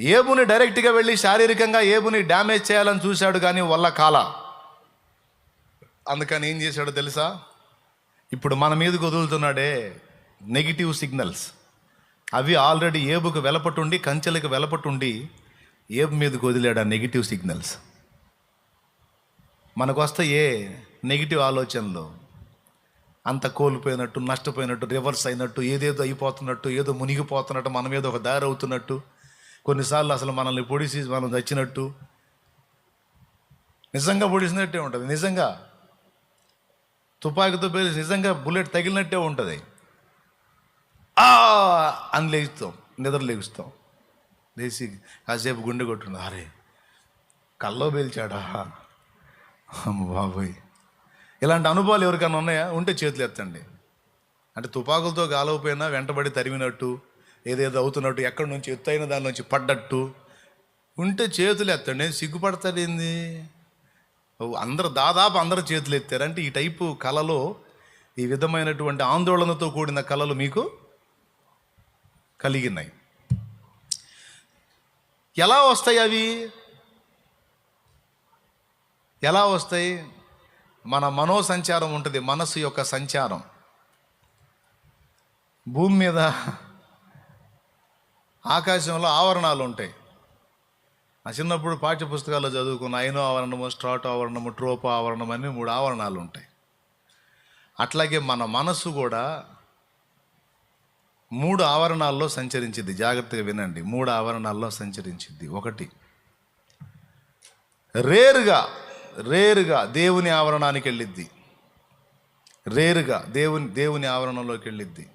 ఏబుని డైరెక్ట్గా వెళ్ళి శారీరకంగా ఏబుని డ్యామేజ్ చేయాలని చూశాడు కానీ వల్ల కాల. అందుకని ఏం చేశాడో తెలుసా? ఇప్పుడు మన మీదకి వదులుతున్నాడే నెగిటివ్ సిగ్నల్స్. అవి ఆల్రెడీ ఏబుకు వెలపటుండి కంచెలకు వెలపటుండి ఏబు మీదకి వదిలాడు ఆ నెగిటివ్ సిగ్నల్స్. మనకు వస్తాయే నెగిటివ్ ఆలోచనలు? అంత కోల్పోయినట్టు నష్టపోయినట్టు రివర్స్ అయినట్టు ఏదేదో అయిపోతున్నట్టు ఏదో మునిగిపోతున్నట్టు మనం ఏదో ఒక దారి అవుతున్నట్టు కొన్నిసార్లు అసలు మనల్ని పొడిసి మనం చచ్చినట్టు. నిజంగా పొడిసినట్టే ఉంటుంది నిజంగా. తుపాకీతో పేలి నిజంగా బుల్లెట్ తగిలినట్టే ఉంటుంది. ఆ! అని లేస్తాం నిద్ర లేగుస్తాం. లేచి కాసేపు గుండె కొట్టుండు అరే కల్లో పేల్చాడా? అమ్మ బాబోయ్. ఇలాంటి అనుభవాలు ఎవరికైనా ఉన్నాయా? ఉంటే చేతులు ఎత్తండి. అంటే తుపాకులతో గాలవపోయినా వెంటబడి తరిమినట్టు. ఏదేదో అవుతున్నట్టు ఎక్కడి నుంచి ఎత్తైన దాని నుంచి పడ్డట్టు. ఉంటే చేతులు ఎత్తండి. సిగ్గుపడతాడేంది అందరు దాదాపు అందరు చేతులు ఎత్తారు. అంటే ఈ టైపు కళలో ఈ విధమైనటువంటి ఆందోళనతో కూడిన కళలు మీకు కలిగినాయి ఎలా వస్తాయి అవి? ఎలా వస్తాయి? మన మనో సంచారం ఉంటుంది. మనసు యొక్క సంచారం. భూమి మీద ఆకాశంలో ఆవరణాలు ఉంటాయి. ఆ చిన్నప్పుడు పాఠ్య పుస్తకాల్లో చదువుకున్న ఐనో ఆవరణము స్ట్రాటో ఆవరణము ట్రోపో ఆవరణం అని మూడు ఆవరణాలు ఉంటాయి. అట్లాగే మన మనసు కూడా మూడు ఆవరణాల్లో సంచరించింది జాగ్రత్తగా వినండి. మూడు ఆవరణాల్లో సంచరించింది ఒకటి రేరుగా రేరుగా దేవుని ఆవరణానికి వెళ్ళిద్ది. రేరుగా దేవుని దేవుని ఆవరణంలోకి వెళ్ళిద్ది.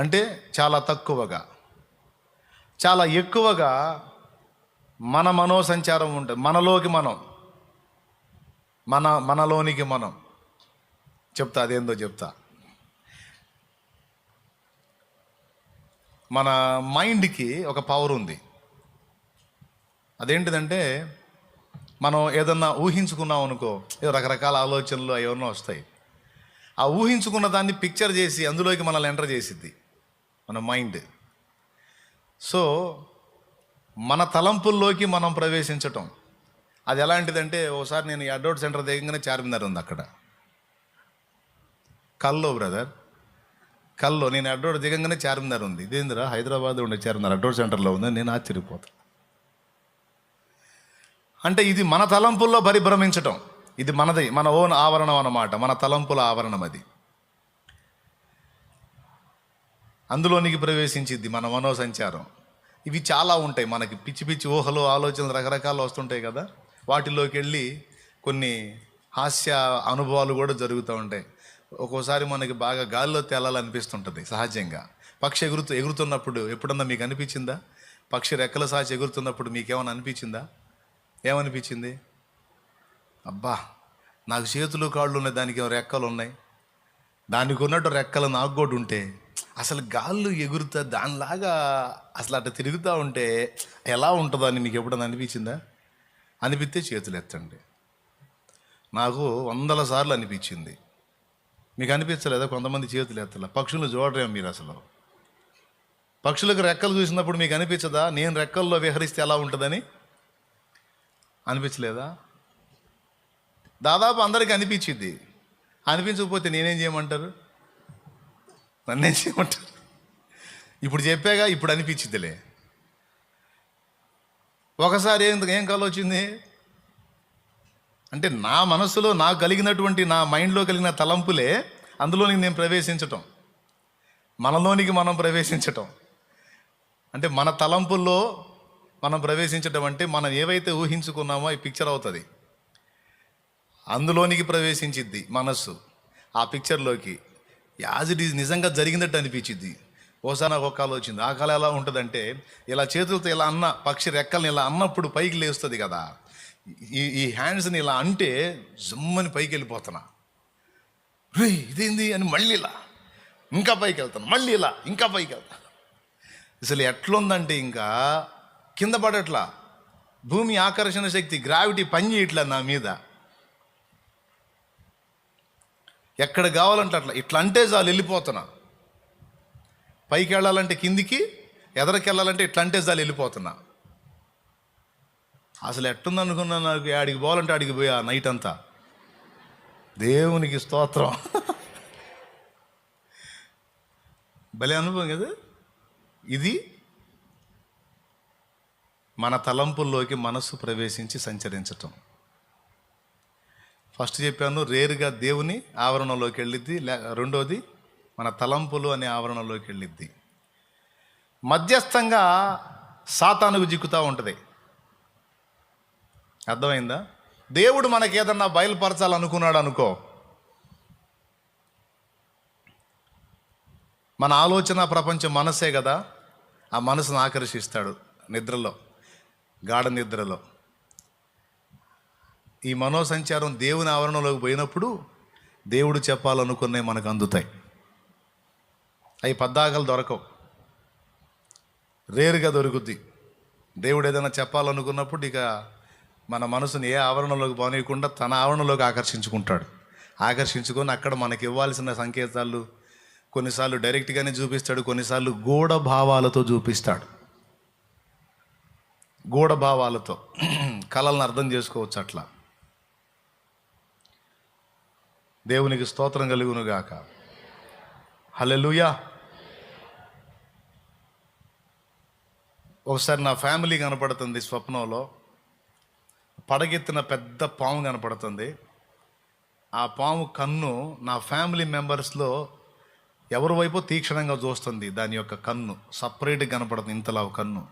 అంటే చాలా తక్కువగా. చాలా ఎక్కువగా మన మనోసంచారం ఉంటుంది. మనలోకి మనం. మన మనలోనికి మనం. చెప్తా అదేందో చెప్తా. మన మైండ్కి ఒక పవర్ ఉంది. అదేంటిదంటే మనం ఏదన్నా ఊహించుకున్నాం అనుకో ఏదో రకరకాల ఆలోచనలు ఏమన్నా వస్తాయి. ఆ ఊహించుకున్న దాన్ని పిక్చర్ చేసి అందులోకి మనల్ని ఎంటర్ చేసిద్ది. మన మైండ్ సో మన తలంపుల్లోకి మనం ప్రవేశించటం. అది ఎలాంటిదంటే ఓసారి నేను ఈ అడ్వర్ట్ సెంటర్ దిగంగానే చార్మినార్ ఉంది అక్కడ. కల్లో బ్రదర్ కల్లో నేను అడ్రోడ్ దిగంగానే చార్మినార్ ఉంది. ఇదేందిరా? హైదరాబాద్ ఉండే చార్మినార్. అడ్రోడ్ సెంటర్లో ఉంది. నేను ఆశ్చర్యపోతాను అంటే ఇది మన తలంపుల్లో పరిభ్రమించటం. ఇది మనది మన ఓన్ ఆవరణం అన్నమాట. మన తలంపుల ఆవరణం అది. అందులోనికి ప్రవేశించిద్ది మన మనోసంచారం. ఇవి చాలా ఉంటాయి మనకి పిచ్చి పిచ్చి ఊహలు ఆలోచనలు రకరకాలు వస్తుంటాయి కదా. వాటిలోకి వెళ్ళి కొన్ని హాస్య అనుభవాలు కూడా జరుగుతూ ఉంటాయి. ఒక్కోసారి మనకి బాగా గాలిలో తేలాలనిపిస్తుంటుంది సహజంగా. పక్షి ఎగురుతూ ఎగురుతున్నప్పుడు ఎప్పుడన్నా మీకు అనిపించిందా? పక్షి రెక్కల సాచి ఎగురుతున్నప్పుడు మీకేమైనా అనిపించిందా? ఏమనిపించింది? అబ్బా! నాకు చేతులు కాళ్ళు ఉన్నాయి దానికి రెక్కలు ఉన్నాయి దానికి ఉన్నట్టు రెక్కలు నాకు కూడా ఉంటే అసలు గాళ్ళు ఎగురుతా దానిలాగా అసలు అట్లా తిరుగుతూ ఉంటే ఎలా ఉంటుందో అని మీకు ఎప్పుడైనా అనిపించిందా? అనిపిస్తే చేతులు ఎత్తండి. నాకు వందల సార్లు అనిపించింది. మీకు అనిపించలేదా? కొంతమంది చేతులు ఎత్తలే. పక్షులు చూడరేమో మీరు అసలు. పక్షులకు రెక్కలు చూసినప్పుడు మీకు అనిపించదా? నేను రెక్కల్లో విహరిస్తే ఎలా ఉంటుందని? అనిపించలేదా? దాదాపు అందరికీ అనిపించింది. అనిపించకపోతే నేనేం చేయమంటారు? నన్నేం చేయమంటారు? ఇప్పుడు చెప్పాగా ఇప్పుడు అనిపించిద్దిలే. ఒకసారి ఏం ఏం కల వచ్చింది? అంటే నా మనసులో నాకు కలిగినటువంటి నా మైండ్లో కలిగిన తలంపులే అందులోనికి నేను ప్రవేశించటం. మనలోనికి మనం ప్రవేశించటం. అంటే మన తలంపుల్లో మనం ప్రవేశించటం అంటే మనం ఏవైతే ఊహించుకున్నామో ఈ పిక్చర్ అవుతుంది. అందులోనికి ప్రవేశించిద్ది మనస్సు. ఆ పిక్చర్లోకి యాజ్ ఇట్ ఈజ్ నిజంగా జరిగినట్టు అనిపించింది. ఓసారి నాకు ఒక కాలం వచ్చింది. ఆ కాలం ఎలా ఉంటుందంటే ఇలా చేతులతో ఇలా అన్న పక్షి రెక్కల్ని ఇలా అన్నప్పుడు పైకి లేస్తుంది కదా. ఈ ఈ హ్యాండ్స్ని ఇలా అంటే జమ్మని పైకి వెళ్ళిపోతున్నా. రే ఇదేంది అని మళ్ళీ ఇలా. ఇంకా పైకి వెళ్తాను మళ్ళీ ఇలా. ఇంకా పైకి వెళ్తాను అసలు ఎట్లుందంటే ఇంకా కింద పడట్లా. భూమి ఆకర్షణ శక్తి గ్రావిటీ పని చేయట్లా నా మీద. ఎక్కడ కావాలంటే అట్లా. ఇట్లా అంటే చాలు వెళ్ళిపోతున్నా. పైకి వెళ్ళాలంటే కిందికి ఎదరికి వెళ్ళాలంటే ఇట్లా అంటే చాలు వెళ్ళిపోతున్నా. అసలు ఎట్టుంది అనుకున్నా నాకు ఆడికి పోవాలంటే ఆడికి పోయా నైట్ అంతా. దేవునికి స్తోత్రం. భలే అనుభవం కదా. ఇది మన తలంపుల్లోకి మనస్సు ప్రవేశించి సంచరించటం. ఫస్ట్ చెప్పాను రేరుగా దేవుని ఆవరణలోకి వెళ్ళిద్ది. రెండోది మన తలంపులు అనే ఆవరణలోకి వెళ్ళిద్ది. మధ్యస్థంగా సాతానుకు జిక్కుతూ ఉంటుంది. అర్థమైందా? దేవుడు మనకి ఏదన్నా బయలుపరచాలనుకున్నాడు అనుకో మన ఆలోచన ప్రపంచం మనసే కదా. ఆ మనసును ఆకర్షిస్తాడు నిద్రలో గాఢ నిద్రలో. ఈ మనోసంచారం దేవుని ఆవరణలోకి పోయినప్పుడు దేవుడు చెప్పాలనుకునే మనకు అందుతాయి. అవి పద్దాకలు దొరకవు. రేరుగా దొరుకుద్ది. దేవుడు ఏదైనా చెప్పాలనుకున్నప్పుడు ఇక మన మనసుని ఏ ఆవరణలోకి పోనీయకుండా తన ఆవరణలోకి ఆకర్షించుకుంటాడు. ఆకర్షించుకొని అక్కడ మనకి ఇవ్వాల్సిన సంకేతాలు కొన్నిసార్లు డైరెక్ట్గానే చూపిస్తాడు కొన్నిసార్లు గూఢ భావాలతో చూపిస్తాడు. గూఢ భావాలతో. కళలను అర్థం చేసుకోవచ్చు అట్లా. దేవునికి స్తోత్రం కలుగునుగాక. హలెలుయా ఒకసారి నా ఫ్యామిలీ కనపడుతుంది స్వప్నంలో. పడగెత్తిన పెద్ద పాము కనపడుతుంది. ఆ పాము కన్ను నా ఫ్యామిలీ మెంబర్స్లో ఎవరి వైపు తీక్షణంగా చూస్తుంది? దాని యొక్క కన్ను. సపరేట్గా కనపడుతుంది ఇంతలా ఒక కన్ను.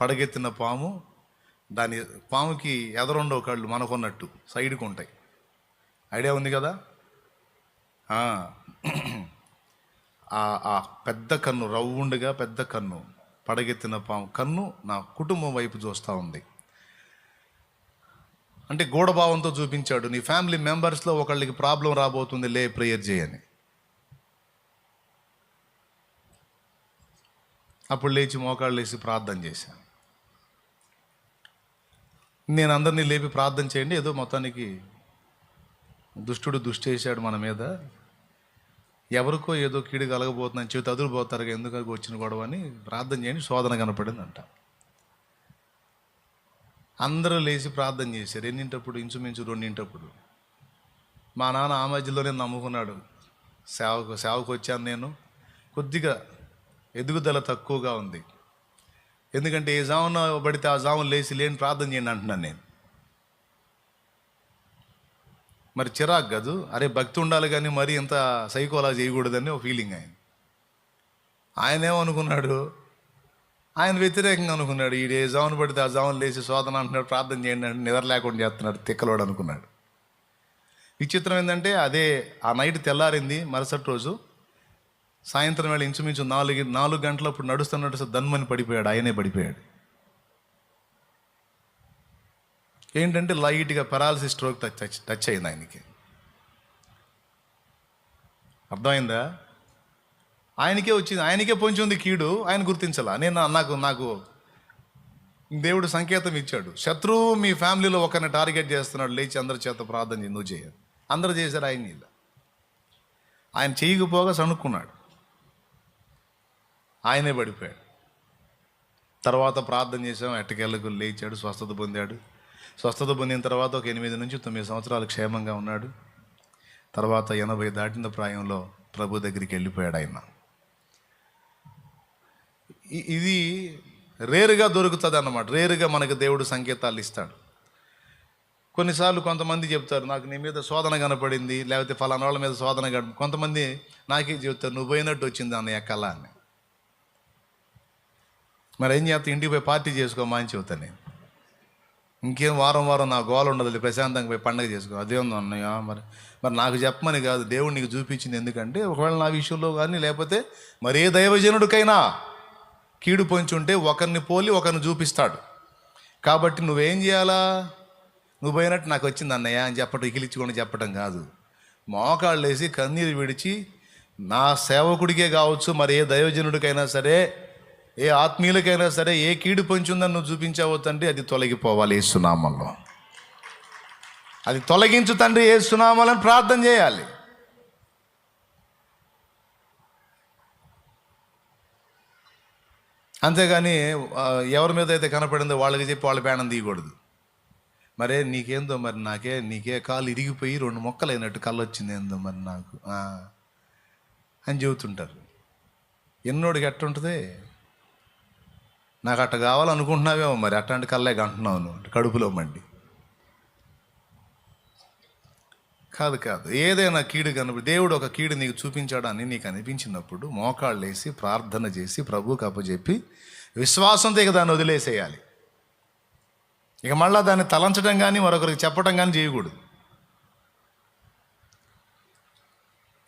పడగెత్తిన పాము దాని పాముకి ఎదరుండవు కళ్ళు మనకున్నట్టు సైడ్కి ఉంటాయి. ఐడియా ఉంది కదా? ఆ. పెద్ద కన్ను రవ్వుండగా పెద్ద కన్ను పడగెత్తిన పాము కన్ను నా కుటుంబం వైపు చూస్తూ ఉంది. అంటే గూఢభావంతో చూపించాడు నీ ఫ్యామిలీ మెంబర్స్లో ఒకళ్ళకి ప్రాబ్లం రాబోతుంది లే ప్రేయర్ చేయని. అప్పుడు లేచి మోకాళ్ళు వేసి ప్రార్థన చేశాను నేను అందరినీ లేపి ప్రార్థన చేయండి ఏదో మొత్తానికి దుష్టుడు దుష్టి చేశాడు మన మీద. ఎవరికో ఏదో కీడు కలగబోతుందని చెవి తదులుపోతారు ఎందుకు వచ్చిన గొడవ అని ప్రార్థన చేయండి శోధన కనపడిందంట. అందరూ లేచి ప్రార్థన చేశారు. ఎన్నింటప్పుడు? ఇంచుమించు రెండింటప్పుడు. మా నాన్న ఆ మధ్యలోనే నమ్ముకున్నాడు. సేవకు సేవకు వచ్చాను నేను. కొద్దిగా ఎదుగుదల తక్కువగా ఉంది. ఎందుకంటే ఏ జామున పడితే ఆ జామును లేచి లేని ప్రార్థన చేయండి అంటున్నాను నేను. మరి చిరాకు కాదు. అరే భక్తి ఉండాలి కానీ మరీ ఇంత సైకోలా చేయకూడదని ఒక ఫీలింగ్ ఆయన ఆయన ఏమనుకున్నాడు ఆయన వ్యతిరేకంగా అనుకున్నాడు. ఈ జామును పడితే ఆ జామును లేచి శోధన అంటున్నాడు ప్రార్థన చేయండి అంటే నిద్ర లేకుండా చేస్తున్నాడు తిక్కలోడు అనుకున్నాడు. విచిత్రం ఏంటంటే అదే ఆ నైట్ తెల్లారింది మరుసటి రోజు. సాయంత్రం వేళ ఇంచుమించు నాలుగు నాలుగు గంటలప్పుడు నడుస్తున్నట్టు దన్మని పడిపోయాడు ఆయనే పడిపోయాడు. ఏంటంటే లైట్గా paralysis stroke touch touch touch అయింది ఆయనకి. అర్థమైందా? ఆయనకే వచ్చింది ఆయనకే పొంచి ఉంది కీడు ఆయన గుర్తించాల. నేను నాకు నాకు దేవుడు సంకేతం ఇచ్చాడు. శత్రువు మీ ఫ్యామిలీలో ఒకరిని టార్గెట్ చేస్తున్నాడు లేచి అందరి చేత ప్రార్థన చేయి, నువ్వు చేయాలి అందరు చేశారు ఆయన ఇలా. ఆయన చేయకపోగా సణుక్కున్నాడు. ఆయనే పడిపోయాడు. తర్వాత ప్రార్థన చేసాం ఎట్టకెళ్ళకు లేచాడు స్వస్థత పొందాడు. స్వస్థత పొందిన తర్వాత ఒక ఎనిమిది నుంచి తొమ్మిది సంవత్సరాలు క్షేమంగా ఉన్నాడు. తర్వాత ఎనభై దాటిన ప్రాయంలో ప్రభు దగ్గరికి వెళ్ళిపోయాడు ఆయన. ఇది రేరుగా దొరుకుతుంది అన్నమాట రేరుగా మనకు దేవుడు సంకేతాలు ఇస్తాడు. కొన్నిసార్లు కొంతమంది చెప్తారు నాకు నీ మీద శోధన కనపడింది లేకపోతే ఫలానా వాళ్ళ మీద శోధన కనపడి కొంతమంది నాకే చెప్తారు నువ్వు పోయినట్టు వచ్చింది అన్నయ్య కళ అని. మరి ఏం చేస్తా ఇంటికి పోయి పార్టీ చేసుకోమా అని చెబుతాను నేను. ఇంకేం వారం వారం నా గోల ఉండదు ప్రశాంతంగా పోయి పండగ చేసుకో. అదే ఉంది అన్నయ్య మరి మరి నాకు చెప్పమని కాదు దేవుడు నీకు చూపించింది ఎందుకంటే ఒకవేళ నా విషయంలో కానీ లేకపోతే మరే దైవజనుడికైనా కీడు పొంచుంటే ఒకరిని పోలి ఒకరిని చూపిస్తాడు. కాబట్టి నువ్వేం చేయాలా? నువ్వు పోయినట్టు నాకు వచ్చింది అన్నయ్య అని చెప్పటం ఇకిలిచ్చుకొని చెప్పటం కాదు. మోకాళ్ళు వేసి కన్నీరు విడిచి నా సేవకుడికే కావచ్చు మరి ఏ దైవజనుడికైనా సరే ఏ ఆత్మీయులకైనా సరే ఏ కీడు పొంచుందని నువ్వు చూపించావో తండ్రి అది తొలగిపోవాలి ఏ సునామంలో అది తొలగించు తండ్రి ఏ సునామాలని ప్రార్థన చేయాలి. అంతేగాని ఎవరి మీద అయితే కనపడిందో వాళ్ళకి చెప్పి వాళ్ళ పేణం తీయకూడదు. మరే నీకేందో మరి నాకే నీకే కాలు ఇరిగిపోయి రెండు మొక్కలు అయినట్టు కళ్ళు వచ్చింది ఏందో మరి నాకు. అని చెబుతుంటారు. ఎన్నోడికి ఎట్టుంటుంది నాకు అట్ట కావాలనుకుంటున్నావేమో మరి అట్లాంటి కళ్ళే కంటున్నావు నువ్వు కడుపులో మండి. కాదు కాదు. ఏదైనా కీడు కనిపి దేవుడు ఒక కీడు నీకు చూపించాడని నీకు అనిపించినప్పుడు మోకాళ్ళు వేసి ప్రార్థన చేసి ప్రభువుకి అప్పచెప్పి విశ్వాసంతో ఇక దాన్ని వదిలేసేయాలి. ఇక మళ్ళీ దాన్ని తలంచడం కానీ మరొకరికి చెప్పడం కానీ చేయకూడదు.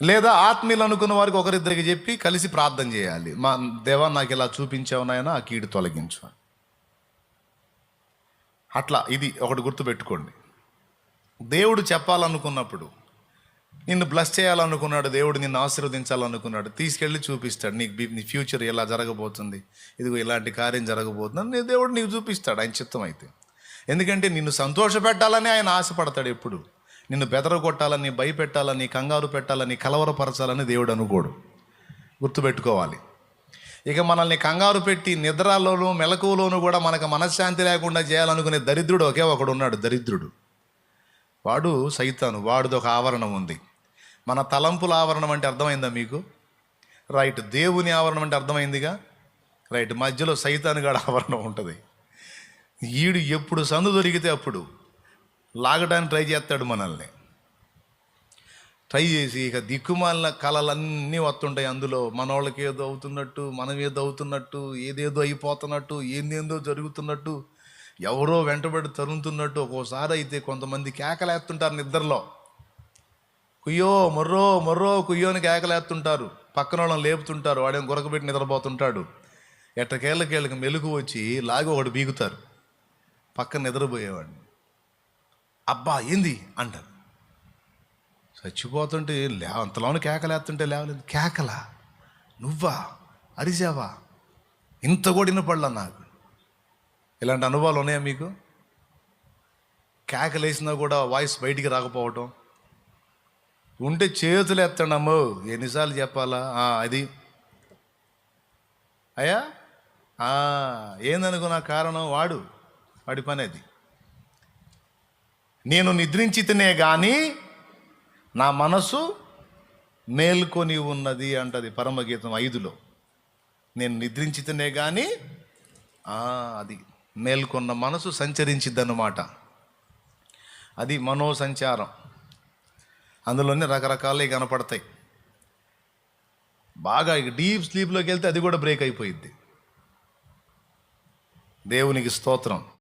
లేదా ఆత్మీయులు అనుకున్న వారికి ఒకరిద్దరికి చెప్పి కలిసి ప్రార్థన చేయాలి. మా దేవా నాకు ఇలా చూపించావు నాయన ఆ కీడు తొలగించు అట్లా ఇది ఒకటి గుర్తుపెట్టుకోండి. దేవుడు చెప్పాలనుకున్నప్పుడు నిన్ను బ్లస్ చేయాలనుకున్నాడు దేవుడు నిన్ను ఆశీర్వదించాలనుకున్నాడు తీసుకెళ్ళి చూపిస్తాడు. నీకు నీ ఫ్యూచర్ ఎలా జరగబోతుంది ఇదిగో ఇలాంటి కార్యం జరగబోతుంది దేవుడు నీకు చూపిస్తాడు. ఆయన చిత్తం అయితే. ఎందుకంటే నిన్ను సంతోషపెట్టాలని ఆయన ఆశపడతాడు ఎప్పుడు. నిన్ను బెదరగొట్టాలని భయపెట్టాలని కంగారు పెట్టాలని కలవరపరచాలని దేవుడు అనుకోడు. గుర్తుపెట్టుకోవాలి. ఇక మనల్ని కంగారు పెట్టి నిద్రలోను మెలకువలోనూ కూడా మనకు మనశ్శాంతి లేకుండా చేయాలనుకునే దరిద్రుడు ఒకే ఒకడు ఉన్నాడు దరిద్రుడు. వాడు సైతాను వాడిది ఒక ఆవరణం ఉంది. మన తలంపుల ఆవరణం అంటే అర్థమైందా మీకు? రైట్ దేవుని ఆవరణం అంటే అర్థమైందిగా? రైట్ మధ్యలో సైతాను గడ ఆవరణం ఉంటుంది. ఈడు ఎప్పుడు సందు దొరికితే అప్పుడు లాగడానికి ట్రై చేస్తాడు మనల్ని. ట్రై చేసి ఇక దిక్కుమాలిన కళలన్నీ వస్తుంటాయి అందులో. మనోళ్ళకి ఏదో అవుతున్నట్టు మనం ఏదో అవుతున్నట్టు ఏదేదో అయిపోతున్నట్టు ఏందేందో జరుగుతున్నట్టు ఎవరో వెంటబడి తరుముతున్నట్టు ఒక్కోసారి అయితే కొంతమంది కేకలేస్తుంటారు నిద్రలో. కుయ్యో మొర్రో మొర్రో కుయ్యోని కేకలేస్తుంటారు. పక్కన వాళ్ళని లేపుతుంటారు వాడేం గురకబెట్టి నిద్రపోతుంటాడు. ఎట్టకేళ్ళకేళ్ళకి మెలుగు వచ్చి లాగి ఒకటి బీగుతారు. పక్కన నిద్రపోయేవాడిని. అబ్బా ఏంది? అంటారు. చచ్చిపోతుంటే లే అంతలోనే కేకలేస్తుంటే లేవలేదు. కేకలా? నువ్వా? అరిసావా ఇంత కూడా పళ్ళ నాకు. ఇలాంటి అనుభవాలు ఉన్నాయా మీకు? కేకలేసినా కూడా వాయిస్ బయటికి రాకపోవటం. ఉంటే చేతులు ఎత్తండి ఎన్నిసార్లు చెప్పాలా? అది. అయ్యా? ఏందనుకున్న కారణం వాడు. వాడి పని అది. నేను నిద్రించితేనే కానీ నా మనసు మేల్కొని ఉన్నది అంటది పరమగీతం ఐదులో. నేను నిద్రించితేనే కానీ అది మేల్కొన్న మనసు సంచరించిద్దన్నమాట. అది మనో సంచారం అందులోనే రకరకాలే కనపడతాయి. బాగా ఇక డీప్ స్లీప్లోకి వెళ్తే అది కూడా బ్రేక్ అయిపోయిద్ది. దేవునికి స్తోత్రం.